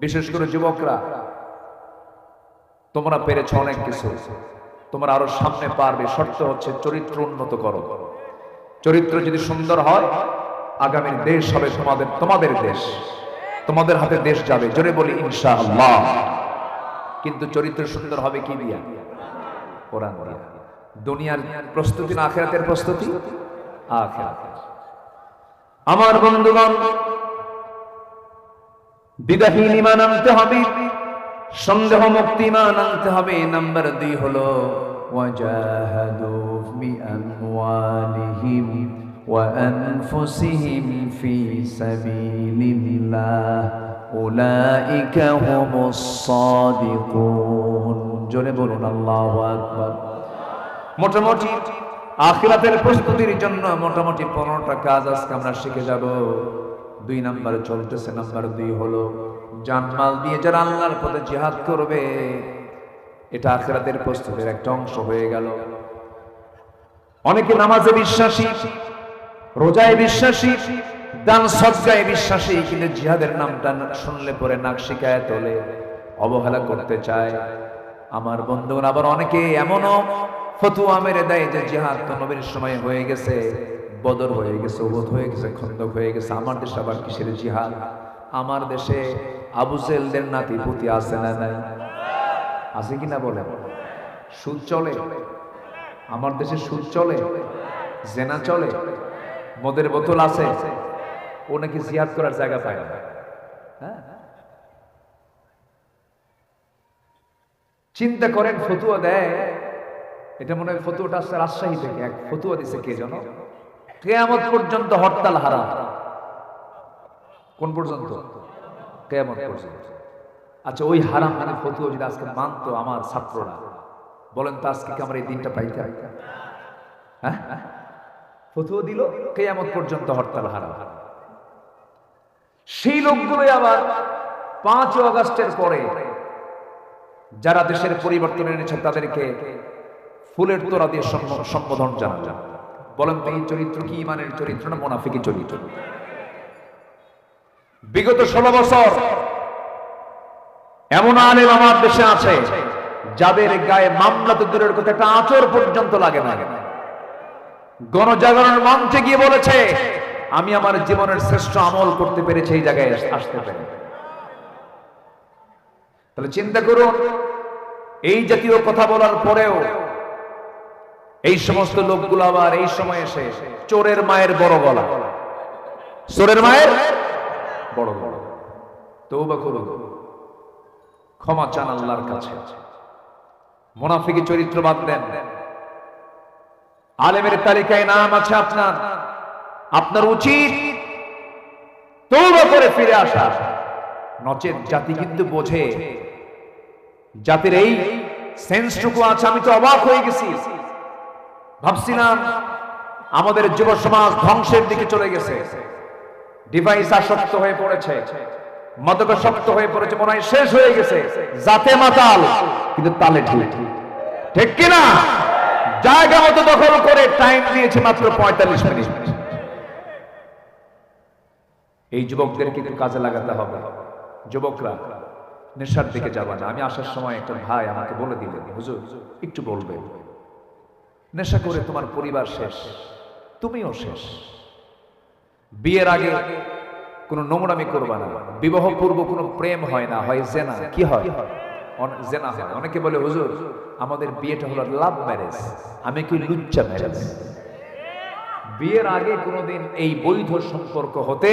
বিশেষ করে যুবকরা, তোমরা পেরেছ অনেক কিছু। তোমরা আরও সামনে পারবে, শর্ত হচ্ছে চরিত্র উন্নত করো। চরিত্র যদি সুন্দর হয় আগামীর দেশ হবে তোমাদের তোমাদের দেশ। তোমাদের হাতে দেশ যাবে, জোরে বলি ইনশাআল্লাহ। কিন্তু চরিত্র সুন্দর হবে কি দিয়া? কোরআন দুনিয়ার প্রস্তুতি না, আখেরাতের প্রস্তুতি? আখেরাত আমার বন্ধুগণ বিদাহীন ইমান আনতে হবে সন্দেহ মুক্তি ইমান আনতে হবে নাম্বার দুই হলো وجاهدوا بأموالهم وأنفسهم في سبيل الله أولئك هم الصادقون জোরে বলুন আল্লাহ আকবার মোটামুটি আখিরাতের প্রস্তুতির জন্য মোটামুটি পনেরোটা কাজ আজকে আমরা শিখে যাব দুই নাম্বার চলতেছে, নাম্বার দুই হলো জানমাল দিয়ে যারা আল্লাহর পথে জিহাদ করবে, এটা আখিরাতের প্রস্তুতির একটা অংশ হয়ে গেল। অনেকে নামাজে বিশ্বাসী, রোজায় বিশ্বাসী, দান সজ্জায় বিশ্বাসী, কিন্তু জিহাদের নামটা শুনলে পরে নাক শিকায় তোলে, অবহেলা করতে চায়। আমার বন্ধুগণ, আবার অনেকে এমনও ফতুয়া মেরে দেয় যে জিহাদ তো নবীর সময় হয়ে গেছে। বদর হয়ে গেছে, উহুদ হয়ে গেছে, খন্দক হয়ে গেছে। আমার দেশে আবার কিসের জিহাদ? আমার দেশে আবু জেলদের নাতি পুতি আছে না নাই? আছে কি না বলে সুদ চলে? আমার দেশে সুদ চলে? জেনা চলে? মদের বোতল আছে? ও নাকি জিহাদ করার জায়গা পায় না। হ্যাঁ? চিন্তা করেন, ফতুয়া দেয়। এটা মনে হয় ফতুয়াটা আসছে রাজশাহী থেকে। এক ফতুয়া দিছে কে যেন? কেয়ামত পর্যন্ত হরতাল হারাম। কোন পর্যন্ত? কেয়ামত পর্যন্ত। আচ্ছা ওই হারাম মানে ফতুয়া যদি আজকে মানতো আমার ছাত্ররা, বলেন তো আজকে কি আমরা এই দিনটা পাইতে হ্যাঁ? ফতুয়া দিল, কেয়ামত পর্যন্ত হরতাল হারাম। সেই লোকগুলোই আবার পাঁচ আগস্টের পরে যারা দেশের পরিবর্তন এনেছে তাদেরকে ফুলের তোরা দিয়ে সম্ব- সম্বোধন জানান বলেন তো এই চরিত্র কি? ইমানের চরিত্র না মোনাফিকি চরিত্র? বিগত ষোলো বছর এমন আলেম আমার দেশে আছে, যাদের গায়ে মামলা তো দূরের কথা, একটা আচর পর্যন্ত লাগে না। গণজাগরণের মঞ্চে গিয়ে বলেছে, আমি আমার জীবনের শ্রেষ্ঠ আমল করতে পেরেছি, এই জায়গায় আসতে পেরে। তাহলে চিন্তা করুন, এই জাতীয় কথা বলার পরেও এই সমস্ত লোকগুলো আবার এই সময় এসে চোরের মায়ের বড় গলা। চোরের মায়ের বড় গলা। তৌবা করুন। ক্ষমা চান আল্লাহর কাছে। মোনাফিকি চরিত্র বাদ দেন। আলেমের তালিকায় নাম আছে আপনার। আপনার উচিত তৌবা করে ফিরে আসা। নচেত জাতি কিন্তু বোঝে। জাতির এই সেন্সটুকু আছে, আমি তো অবাক হয়ে গেছি। ভাবছিলাম আমাদের যুব সমাজ ধ্বংসের দিকে চলে গেছে। ডিভাইস আসক্ত হয়ে পড়েছে, মদকাসক্ত হয়ে পড়েছে, মনে হয় শেষ হয়ে গেছে। জাতে মাতাল, কিন্তু তালে ঠিক ঠিক কিনা? জায়গা মতো দখল করে টাইম দিয়েছে মাত্র পঁয়তাল্লিশ মিনিট। এই যুবকদের কিন্তু কাজে লাগাতে হবে। যুবকরা, নেশার দিকে যাবে না। আমি আসার সময় একটা ভাই আমাকে বলে দিলেন, হুজুর, একটু বলবে নেশা করে তোমার পরিবার শেষ, তুমিও শেষ। বিয়ের আগে কোনো নোংরামি করবা না। বিবাহ পূর্ব কোনো প্রেম হয় না, হয় জেনা। কি হয়? জেনা হয়। অনেকে বলে, হুজুর, আমাদের বিয়েটা হলো লাভ ম্যারেজ আমি কি লুচ্চা ম্যারেজ বিয়ের আগে কোনোদিন এই বৈধ সম্পর্ক হতে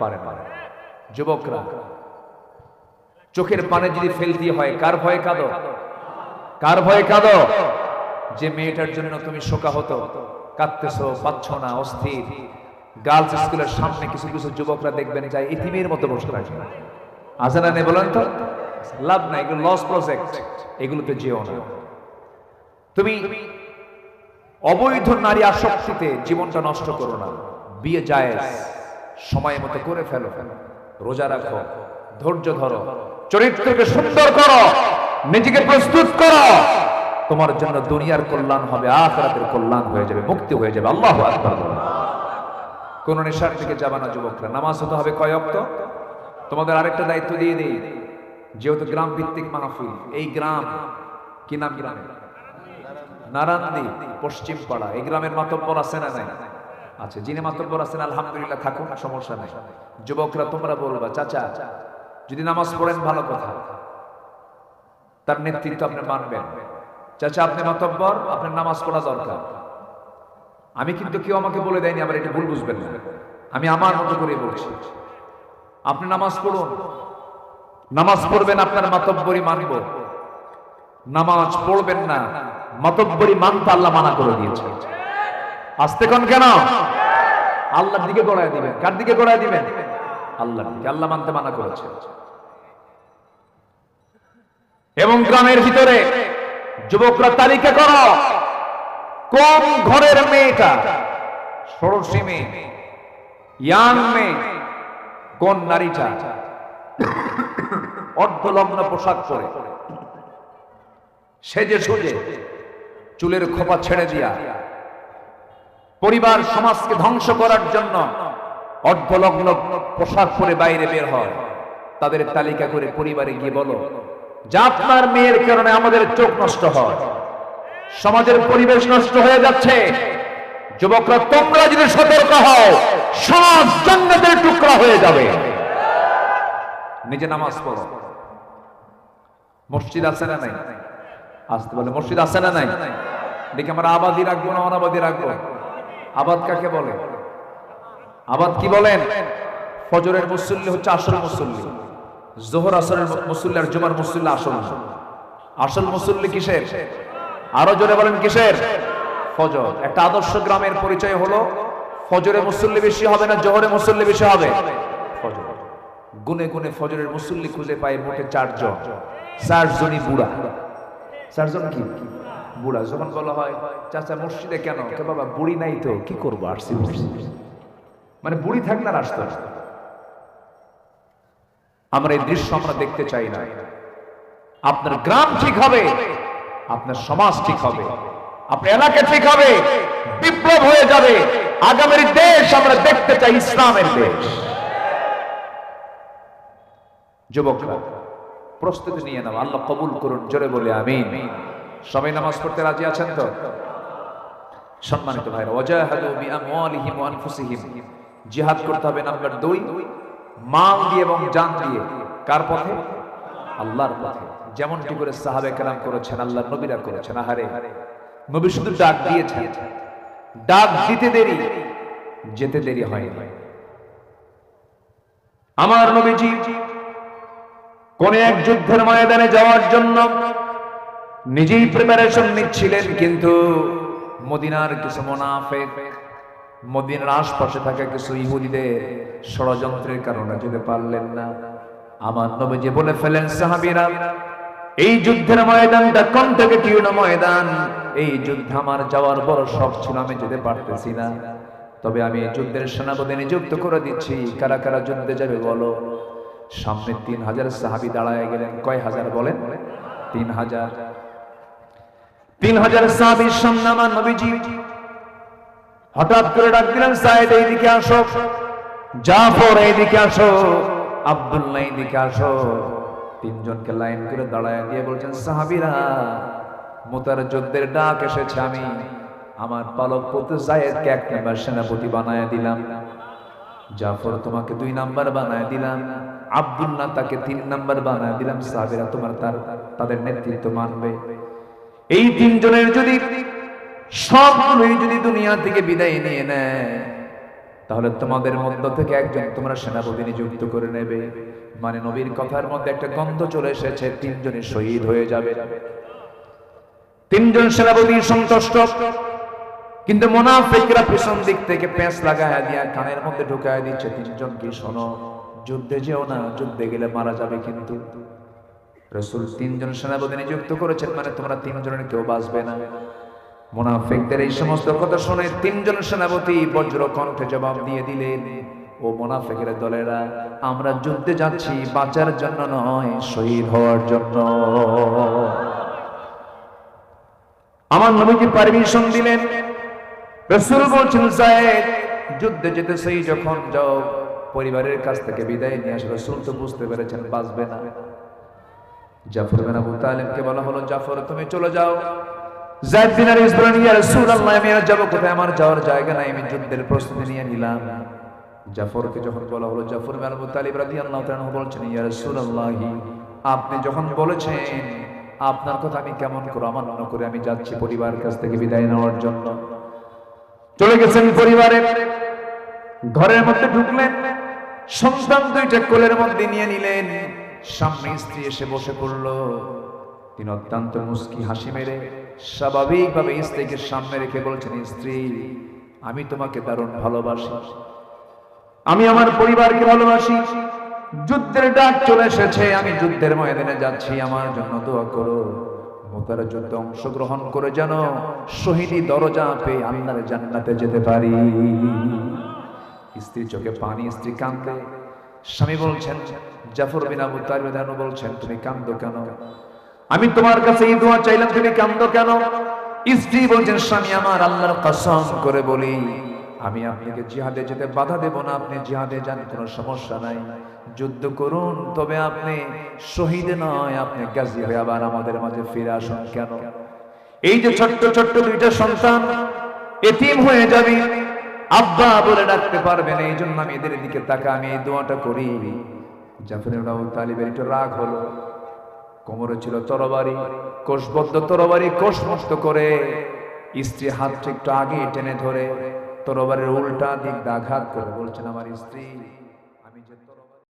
পারে না। যুবকরা, চোখের পানে যদি ফেলতে হয়, কার ভয়ে কাঁদো? কার ভয়ে কাঁদো? যে মেয়েটার জন্য তুমি শোকা হতো কাঁদতেছো, পাচ্ছ না, অস্থির। গার্লস স্কুলের সামনে কিছু কিছু যুবকরা দেখবেন যায় ইতিমের মতো বসে থাকে আজানা নেই বলেন তো? লাভ নাই, এগুলো লস প্রজেক্ট এগুলোতে যেও না। তুমি অবৈধ নারী আসক্তিতে জীবনটা নষ্ট করো না। বিয়ে যায় সময় মতো করে ফেলো। রোজা রাখো। ধৈর্য ধরো। চরিত্রকে সুন্দর করো। নিজেকে প্রস্তুত করো। তোমার জন্য দুনিয়ার কল্যাণ হবে, আখরাতের কল্যাণ হয়ে যাবে, মুক্তি হয়ে যাবে। আল্লাহ কোন নেশার দিকে যাবে না যুবকরা। নামাজ হতে হবে কয় অক্ত তোমাদের আরেকটা দায়িত্ব দিয়ে দিই। যেহেতু গ্রাম ভিত্তিক মাহফিল, এই গ্রাম কি নাম গ্রামে নারান্দি, পশ্চিম পাড়া। এই গ্রামের মাতব্বর আছে না নাই? আচ্ছা যিনি মাতব্বর আছেন, আলহামদুলিল্লাহ থাকুন সমস্যা নাই। যুবকরা, তোমরা বলবা, চাচা, যদি নামাজ পড়েন, ভালো কথা। তার নেতৃত্ব আপনি মানবেন। চাচা, আপনি মাতব্বর, আপনার নামাজ পড়া দরকার। আমি কিন্তু কেউ আমাকে বলে দেয়নি, আবার এটা ভুল বুঝবেন না। আমি আমার মতো করে বলছি। আপনি নামাজ পড়ুন। নামাজ পড়বেন আপনার মাতব্বরি মানব। নামাজ পড়বেন না মাতব্বরি মানতে আল্লাহ মানা করে দিয়েছে আসতে কোন কেন? আল্লাহর দিকে গড়ায় দিবেন। কার দিকে গড়ায় দিবেন? আল্লাহ দিকে। আল্লাহ মানতে মানা করেছে এবং গ্রামের ভিতরে যুবকরা তালিকা করো। কোন ঘরের মেয়েটা? ষোড়শী মেয়ে। ইয়াং মেয়ে। কোন নারীটা? অর্ধলগ্ন পোশাক পরে। সেজে সুজে চুলের খোপা ছেড়ে দিয়া পরিবার সমাজকে ধ্বংস করার জন্য অর্ধলগ্ন পোশাক পরে বাইরে বের হয়। তাদের তালিকা করে পরিবারে গিয়ে বলো আপনার মেয়ের কারণে আমাদের চোখ নষ্ট হয়, সমাজের পরিবেশ নষ্ট হয়ে যাচ্ছে। যুবকরা, তোমরা যদি সতর্ক হও সমাজ জান্নাতের টুকরা হয়ে যাবে। নিজে নামাজ পড়ো। মসজিদ আছে না নাই? আসতে বলে, মসজিদ আছে না নাই? দেখি আমরা আবাদি রাখব না অনাবাদি রাখব? আবাদ কাকে বলে? আবাদ কি বলেন? ফজরের মুসল্লি হচ্ছে আসল মুসল্লি। জোহর আসরের মুসল্লি আর জুমার মুসল্লি আসল আসল মুসল্লি কিসের? আরও জোরে বলেন কিসের? ফজর। একটা আদর্শ গ্রামের পরিচয় হলো, ফজরে মুসল্লি বেশি হবে না জোহরে মুসল্লি বেশি হবে? ফজর। গুনে গুনে ফজরের মুসল্লি খুঁজে পায় মোটে চারজন। চারজনই বুড়া। চারজন কি? বুড়া। যখন বলা হয়, চাচা, মসজিদে কেন? বাবা, বুড়ি নাই তো, কি করব? আসছি মানে বুড়ি থাক না। রাস্তা আমরা এই দৃশ্য আমরা দেখতে চাই না। আপনার গ্রাম ঠিক হবে, আপনার সমাজ ঠিক হবে, আপনার এলাকা ঠিক হবে, বিপ্লব হয়ে যাবে। আগামীর দেশ আমরা দেখতে চাই ইসলামের দেশ। যুবকরা, প্রস্তুতি নিয়ে নাও, আল্লাহ কবুল করুন, জোরে বলে আমিন। সবাই নামাজ পড়তে রাজি আছেন তো? সম্মানিত ভাইরা, ওয়াজাহাদু বিআমওয়ালিহিম ওয়া আনফুসিহিম। জিহাদ করতে হবে নাম্বার 2 মাল দিয়ে এবং জান দিয়ে, কার পথে? আল্লাহর পথে। যেমনটি করে সাহাবে কেরাম করেছেন আল্লাহ নবীরা করেছেন। আহারে, নবী শুধু ডাক দিয়েছেন। ডাক দিতে দেরি, যেতে দেরি হয়নি। আমার নবীজি কোন এক যুদ্ধের ময়দানে যাওয়ার জন্য নিজেই প্রিপারেশন নিচ্ছিলেন, কিন্তু মদিনার কিছু মোনাফেক মদিনার আশপাশে থাকা কিছু ইহুদিদের ষড়যন্ত্রের কারণে যেতে পারলেন না। আমার নবীজি বলে ফেলেন, সাহাবীরা, এই যুদ্ধের ময়দানটা কন্ট্যাক্টিউন ময়দান? এই যুদ্ধে আমার যাওয়ার বড় শখ ছিল, আমি যেতে পারতেছি না। তবে আমি যুদ্ধের সেনাপতি নিযুক্ত করে দিচ্ছি। কারা কারা যুদ্ধে যাবে বলো? সামনে তিন হাজার সাহাবি দাঁড়ায় গেলেন। কয় হাজার বলেন? তিন হাজার। তিন হাজার সাহাবির সামনে আমার নবীজি হঠাৎ করে ডাক দিলেন সাইড এইদিকে আসো। জাফর, এইদিকে আসো। আব্দুল্লাহ, এইদিকে আসো। তিনজনকে লাইন করে দাঁড়ায় দিয়ে বলছেন, সাহাবিরা মোতার যুদ্ধের ডাক এসেছে আমি। আমার পালক পুত্র জায়েদকে এক নাম্বার সেনাপতি বানায় দিলাম। জাফর তোমাকে দুই নাম্বার বানায় দিলাম। আব্দুল্লাহ তাকে তিন নাম্বার বানায় দিলাম। সাহাবিরা তোমার তার, তাদের নেতৃত্ব মানবে। এই তিনজনের যদি সবগুলোই যদি দুনিয়া থেকে বিদায় নিয়ে নেয়, তাহলে তোমাদের মধ্য থেকে একজন তোমরা সেনাপতি নিযুক্ত করে নেবে। মানে নবীর কথার মধ্যে একটা গন্ধ চলে এসেছে তিনজনই শহীদ হয়ে যাবে। তিনজন সেনাপতি সন্তুষ্ট। কিন্তু মোনাফিকরা পিছন দিক থেকে পেঁচ লাগায় দিয়া কানের মধ্যে ঢুকায় দিচ্ছে, তিনজন কি শোনো, যুদ্ধে যেও না, যুদ্ধে গেলে মারা যাবে কিন্তু। রসুল তিনজন সেনাপতি নিযুক্ত করেছেন মানে তোমরা তিনজনের কেউ বাঁচবে না। মোনাফিকদের এই সমস্ত কথা শুনে তিনজন সেনাপতি বজ্র কণ্ঠে জবাব দিয়ে দিলেন, ও মোনাফিকের দলেরা, আমরা যুদ্ধে যাচ্ছি, বাঁচার জন্য নয়, শহীদ হওয়ার জন্য। আমার নবীজি পারমিশন দিলেন। রসুল বলছেন সাহেব যুদ্ধে যেতে সেই যখন, যাও, পরিবারের কাছ থেকে বিদায় নিয়ে আসলে রসুল তো বুঝতে পেরেছেন, বাঁচবে না। জাফর বিন আবু তালিবকে বলা হলো, জাফর, তুমি চলে যাও। জায়দ বিন আলী বলেন ইয়া রাসূলুল্লাহ, আমি আর যাব কোথায়? আমার যাওয়ার জায়গা নাই, আমি যুদ্ধের প্রস্তুতি নিয়ে নিলাম। জাফরকে যখন বলা হলো, জাফর বিন আবু রাদিয়াল্লাহু তাআলা বলছেন, ইয়া রাসূলুল্লাহ, আপনি যখন বলেছেন, আপনার কথা আমি কেমন করে অমান্য করে আমি যাচ্ছি পরিবারের কাছ থেকে বিদায় নেওয়ার জন্য। চলে গেছেন পরিবারে। ঘরের মধ্যে ঢুকলেন, সন্তান দুইটা কোলের মধ্যে নিয়ে নিলেন। সামনে স্ত্রী এসে বসে পড়ল। তিনি অত্যন্ত মুস্কি হাসি মেরে স্বাভাবিকভাবে স্ত্রীকে সামনে রেখে বলছেন স্ত্রী, আমি তোমাকে দারুণ ভালোবাসি। আমি আমার পরিবারকে ভালোবাসি। যুদ্ধের ডাক চলে এসেছে। আমি যুদ্ধের ময়দানে যাচ্ছি। আমার জন্য দোয়া করো। মোতার যুদ্ধে অংশগ্রহণ করে যেন শহীদি দরজা পেয়ে আমি আল্লাহর জান্নাতে যেতে পারি। স্ত্রী চোখে পানি, স্ত্রী কান্দে স্বামী বলছেন, জাফর বিন আবু বলছেন, তুমি কান্দো কেন? আমি তোমার কাছে এই দোয়া চাইলাম, তুমি কান্দো কেন? স্ত্রী বলছেন, স্বামী, আমার আল্লাহর কসম করে বলি, আমি আপনাকে জিহাদে যেতে বাধা দেব না, আপনি জিহাদে যান, কোনো সমস্যা নাই। যুদ্ধ করুন, তবে আপনি শহীদ নয়, আপনি গাজী হয়ে আবার আমাদের মাঝে ফিরে আসুন কেন? এই যে ছোট্ট ছোট্ট দুইটা সন্তান, এতিম হয়ে যাবে, আব্বা বলে ডাকতে পারবে না এই জন্য আমি এদের দিকে তাকা আমি এই দোয়াটা করি। জাফর ইবনে আবু তালিবের একটু রাগ হলো। কোমরে ছিল তরবারি, কোষবদ্ধ তরবারি কোষমুক্ত করে স্ত্রী হাত একটু আগে টেনে ধরে তরবারের উল্টা দিক দাঘাত আঘাত করে বলছেন, আমার স্ত্রী